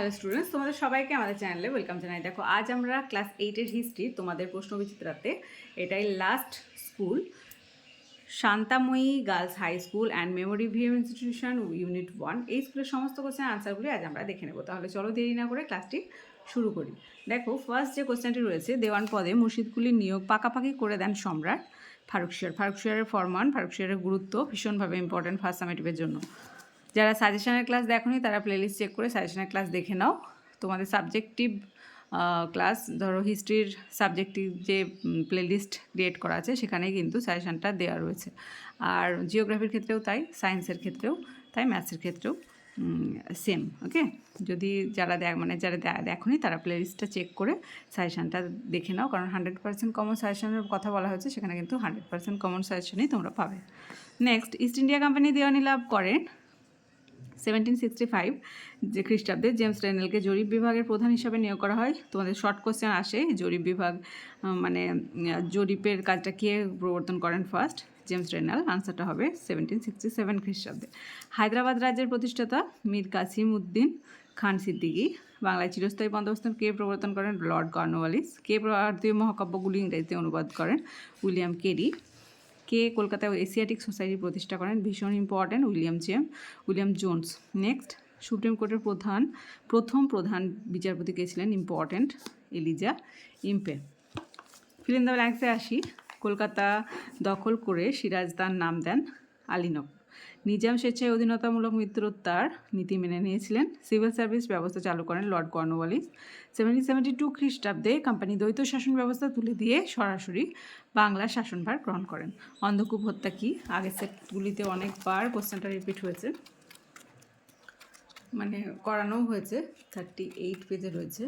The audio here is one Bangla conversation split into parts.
হ্যালো স্টুডেন্টস তোমাদের সবাইকে আমাদের চ্যানেলে ওয়েলকাম জানাই। দেখো, আজ আমরা ক্লাস এইটের হিস্ট্রি তোমাদের প্রশ্ন বিচিত্রাতে। এটাই last school Shantamoyee girls high school and memorial VM institution unit one এই স্কুলের সমস্ত কোশ্চেন আনসারগুলি আজ আমরা দেখে নেব। তাহলে চলো দেরি না করে ক্লাসটি শুরু করি। দেখো ফার্স্ট যে কোশ্চেনটি রয়েছে, দেওয়ান পদে মুর্শিদকুলির নিয়োগ পাকাপাকি করে দেন সম্রাট। ফারুক শিয়ার। ফারুক শিয়ারের ফরমান, ফারুক শিয়ারের গুরুত্ব ভীষণভাবে ইম্পর্টেন্ট ফার্স্ট সামেটিভের জন্য। যারা সাজেশনের ক্লাস দেখোনি, তারা প্লেলিস্ট চেক করে সাজেশনের ক্লাস দেখে নাও। তোমাদের সাবজেক্টিভ ক্লাস ধরো হিস্ট্রির সাবজেক্টিভ যে প্লেলিস্ট ক্রিয়েট করা আছে সেখানে কিন্তু সাজেশনটা দেওয়া রয়েছে। আর জিওগ্রাফির ক্ষেত্রেও তাই সায়েন্সের ক্ষেত্রেও তাই ম্যাথসের ক্ষেত্রেও সেম ওকে যদি যারা দেখ মানে যারা দেখোনি, তারা প্লেলিস্টটা চেক করে সাজেশনটা দেখে নাও। কারণ হান্ড্রেড পার্সেন্ট কমন সাজেশনের কথা বলা হয়েছে, সেখানে কিন্তু হান্ড্রেড পার্সেন্ট কমন সাজেশনই তোমরা পাবে। নেক্সট ইস্ট ইন্ডিয়া কোম্পানি দেওয়ানি লাভ করেন। সেভেন্টিন সিক্সটি ফাইভ, যে খ্রিস্টাব্দে জেমস রেনেলকে জরিপ বিভাগের প্রধান হিসাবে নিয়োগ করা হয়। তোমাদের শর্ট কোশ্চেন আসে, জরিপ বিভাগ মানে জরিপের কাজটা কে প্রবর্তন করেন ফার্স্ট জেমস রেনাল আনসারটা হবে সেভেন্টিন সিক্সটি সেভেন খ্রিস্টাব্দে। হায়দ্রাবাদ রাজ্যের প্রতিষ্ঠাতা মীর কাসিম উদ্দিন খান সিদ্দিকী, বাংলায় চিরস্থায়ী বন্দোবস্ত কে প্রবর্তন করেন? Lord Cornwallis. কে ভারতীয় মহাকাব্যগুলি ইংরেজিতে অনুবাদ করেন? William Carey. কে কলকাতায় এশিয়াটিক সোসাইটি প্রতিষ্ঠা করেন ভীষণ ইম্পর্ট্যান্ট উইলিয়াম জেম উইলিয়াম জোনস। নেক্সট সুপ্রিম কোর্টের প্রধান, প্রথম প্রধান বিচারপতি কে ছিলেন ইম্পর্ট্যান্ট এলিজা ইম্পে ফিলিন দ্য ব্ল্যাঙ্কসে আসি। কলকাতা দখল করে সিরাজ তার নাম দেন আলীনগর নিজাম স্বেচ্ছায় অধীনতামূলক মৃত্যুত্তার নীতি মেনে নিয়েছিলেন। সিভিল সার্ভিস ব্যবস্থা চালু করেন lord Cornwallis. Seventeen seventy two খ্রিস্টাব্দে কোম্পানি দ্বৈত শাসন ব্যবস্থা তুলে দিয়ে সরাসরি বাংলার শাসনভার গ্রহণ করেন। অন্ধকূপ হত্যা কি? আগের সেটগুলিতে অনেকবার কোশ্চেনটা রিপিট হয়েছে। মানে করানো হয়েছে। থার্টি এইট পেজে রয়েছে।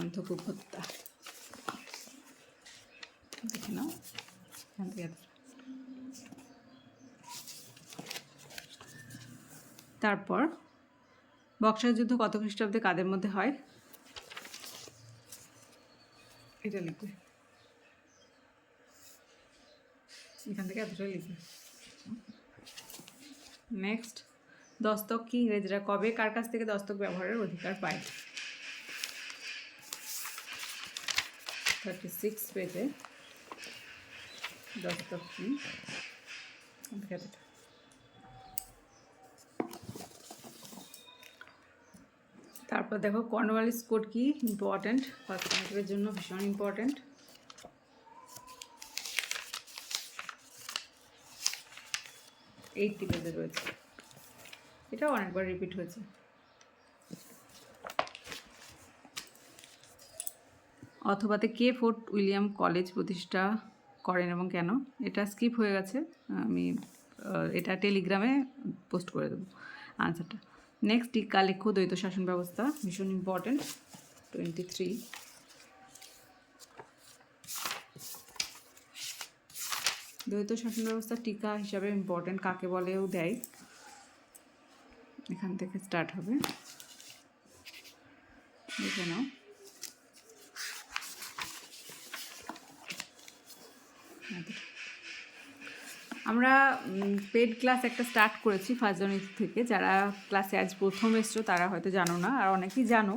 অন্ধকূপ হত্যা। দেখে নাও। তারপর বক্সার যুদ্ধ কত খ্রিস্টাব্দে কাদের মধ্যে হয়? এটা লিখবে এখান থেকে এতটাই লিখবে নেক্সট দস্তক কি ইংরেজরা কবে, কার কাছ থেকে দস্তক ব্যবহারের অধিকার পায়? থার্টি সিক্স পেজে দস্তক কি এখান থেকে এতটা। তারপর দেখো কর্নওয়ালিস কোড কি ইম্পর্ট্যান্ট সেমিস্টারের জন্য ভীষণ ইম্পর্ট্যান্ট এইটটি পেজে রয়েছে। এটাও অনেকবার রিপিট হয়েছে। অথবাতে কে ফোর্ট উইলিয়াম কলেজ প্রতিষ্ঠা করেন এবং কেন? এটা স্কিপ হয়ে গেছে। আমি এটা টেলিগ্রামে পোস্ট করে দেবো আনসারটা নেক্সট টিকা লেখো দ্বৈত শাসন ব্যবস্থা ভীষণ ইম্পর্টেন্ট টোয়েন্টি থ্রি দ্বৈত শাসন ব্যবস্থা টিকা হিসাবে ইম্পর্টেন্ট কাকে বলেও দেয়। এখান থেকে স্টার্ট হবে। দেখে নাও। আমরা পেড ক্লাস একটা স্টার্ট করেছি ফার্স্ট জানুয়ারি থেকে। যারা ক্লাসে আজ প্রথম এসছো, তারা হয়তো জানো না, আর অনেকেই জানো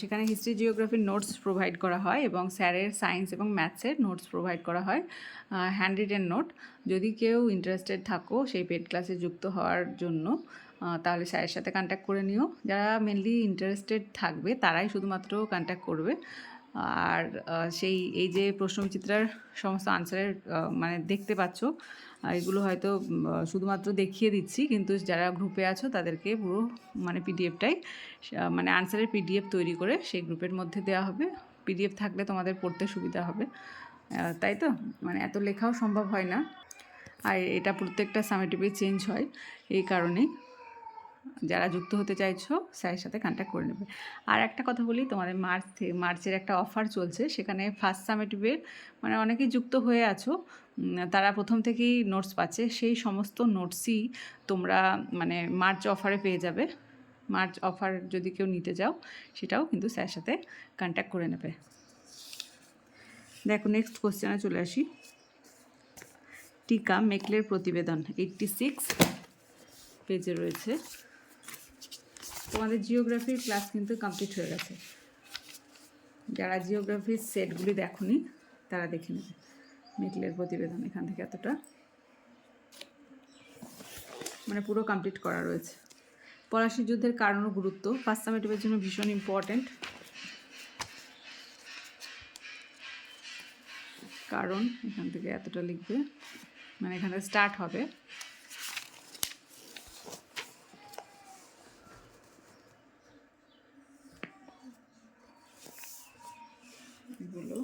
সেখানে হিস্ট্রি জিওগ্রাফির নোটস প্রোভাইড করা হয় এবং স্যারের সায়েন্স এবং ম্যাথসের নোটস প্রোভাইড করা হয় হ্যান্ড রিটেন নোট যদি কেউ ইন্টারেস্টেড থাকো সেই পেড ক্লাসে যুক্ত হওয়ার জন্য তাহলে স্যারের সাথে কন্ট্যাক্ট করে নিও। যারা মেনলি ইন্টারেস্টেড থাকবে, তারাই শুধুমাত্র কন্ট্যাক্ট করবে। আর সেই, এই যে প্রশ্নবিচিত্রার সমস্ত আনসারের মানে দেখতে পাচ্ছ এগুলো হয়তো শুধুমাত্র দেখিয়ে দিচ্ছি, কিন্তু যারা গ্রুপে আছো তাদেরকে পুরো মানে পিডিএফটাই মানে আনসারের পিডিএফ তৈরি করে সেই গ্রুপের মধ্যে দেওয়া হবে। পিডিএফ থাকলে তোমাদের পড়তে সুবিধা হবে। তাই তো? মানে এত লেখাও সম্ভব হয় না। আর এটা প্রত্যেকটা সামেটিভে চেঞ্জ হয়, এই কারণেই। যারা যুক্ত হতে চাইছো, স্যারের সাথে কন্ট্যাক্ট করে নেবে। আর একটা কথা বলি, তোমাদের মার্চ থেকে মার্চের একটা অফার চলছে, সেখানে ফার্স্ট সামেটিভের মানে অনেকেই যুক্ত হয়ে আছো তারা প্রথম থেকেই নোটস পাচ্ছে, সেই সমস্ত নোটসই তোমরা মানে মার্চ অফারে পেয়ে যাবে। মার্চ অফার যদি কেউ নিতে যাও, সেটাও কিন্তু স্যারের সাথে কন্ট্যাক্ট করে নেবে। দেখো নেক্সট কোশ্চেনে চলে আসি। টিকা মেকলের প্রতিবেদন এইটটি সিক্স পেজে রয়েছে। তোমাদের জিওগ্রাফির ক্লাস কিন্তু কমপ্লিট হয়ে গেছে। যারা জিওগ্রাফির সেটগুলি দেখনি, তারা দেখে নেবে মিডলের প্রতিবেদন এখান থেকে এতটা। মানে পুরো কমপ্লিট করা রয়েছে। পলাশি যুদ্ধের কারণ ও গুরুত্ব ফার্স্ট সামেটিভের জন্য ভীষণ ইম্পর্ট্যান্ট কারণ এখান থেকে এতটা লিখবে। মানে এখানে স্টার্ট হবে এগুলো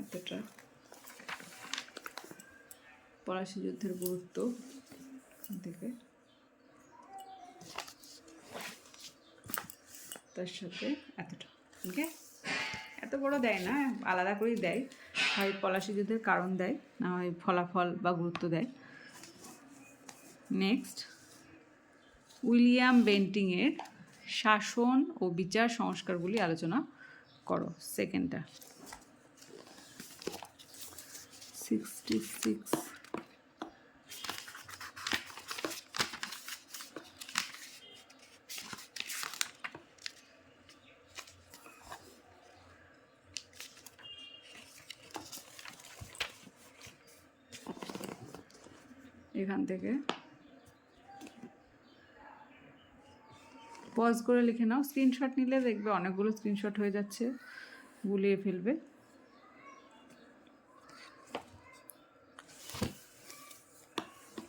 এতটা পলাশি যুদ্ধের গুরুত্ব থেকে তার সাথে এতটা ওকে এত বড় দেয় না, আলাদা করেই দেয়। হয় পলাশি যুদ্ধের কারণ দেয়, না হয় ফলাফল বা গুরুত্ব দেয়। নেক্সট উইলিয়াম বেন্টিংয়ের শাসন ও বিচার সংস্কারগুলি আলোচনা করো সেকেন্ডটা সিক্সটি সিক্স এখান থেকে। পজ করে লিখে নাও। স্ক্রিনশট নিলে দেখবে অনেকগুলো স্ক্রিনশট হয়ে যাচ্ছে, গুলিয়ে ফেলবে।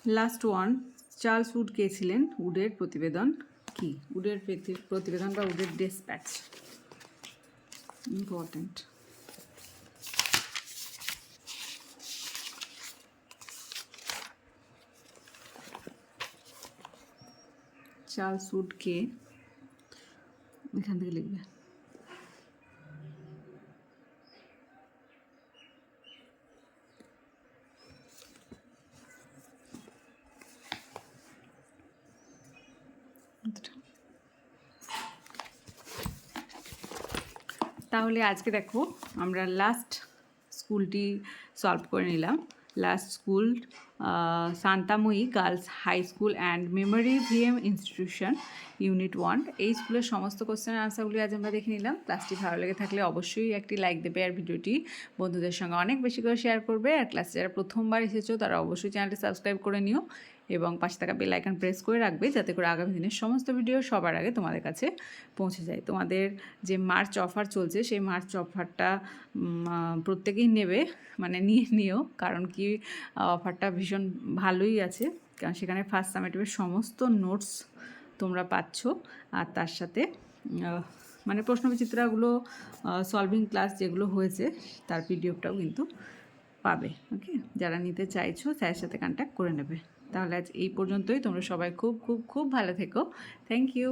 লাস্ট ওয়ান চার্লস উড কে ছিলেন? উডের প্রতিবেদন কি? উডের প্রতি- প্রতিবেদন বা উডের ডেসপ্যাচ ইম্পর্ট্যান্ট চার্লস উড কে এখান থেকে লিখবে। তাহলে আজকে দেখো আমরা লাস্ট স্কুলটি সলভ করে নিলাম। Last school Shantamoyee girls high school and memorial VM institution unit one. এই স্কুলের সমস্ত কোশ্চেনের আনসারগুলি আজ আমরা দেখে নিলাম। ক্লাসটি ভালো লেগে থাকলে অবশ্যই একটি লাইক দেবে আর ভিডিওটি বন্ধুদের সঙ্গে অনেক বেশি করে শেয়ার করবে। আর ক্লাসে যারা প্রথমবার এসেছ, তারা অবশ্যই চ্যানেলটি সাবস্ক্রাইব করে নিও। এবং পাশে থাকা বেল আইকন প্রেস করে রাখবে যাতে করে আগামী দিনের সমস্ত ভিডিও সবার আগে তোমাদের কাছে পৌঁছে যায়। তোমাদের যে মার্চ অফার চলছে, সেই মার্চ অফারটা প্রত্যেকেই নেবে মানে নিয়ে নিও, কারণ কি অফারটা ভীষণ ভালোই আছে। কারণ সেখানে ফার্স্ট সামেটিভের সমস্ত নোটস তোমরা পাচ্ছ। আর তার সাথে মানে প্রশ্নবিচিত্রাগুলো সলভিং ক্লাস যেগুলো হয়েছে, তার পিডিএফটাও কিন্তু পাবে। ওকে যারা নিতে চাইছো, স্যারের সাথে কন্ট্যাক্ট করে নেবে। তাহলে আজ এই পর্যন্তই। তোমরা সবাই খুব খুব খুব ভালো থেকো। Thank you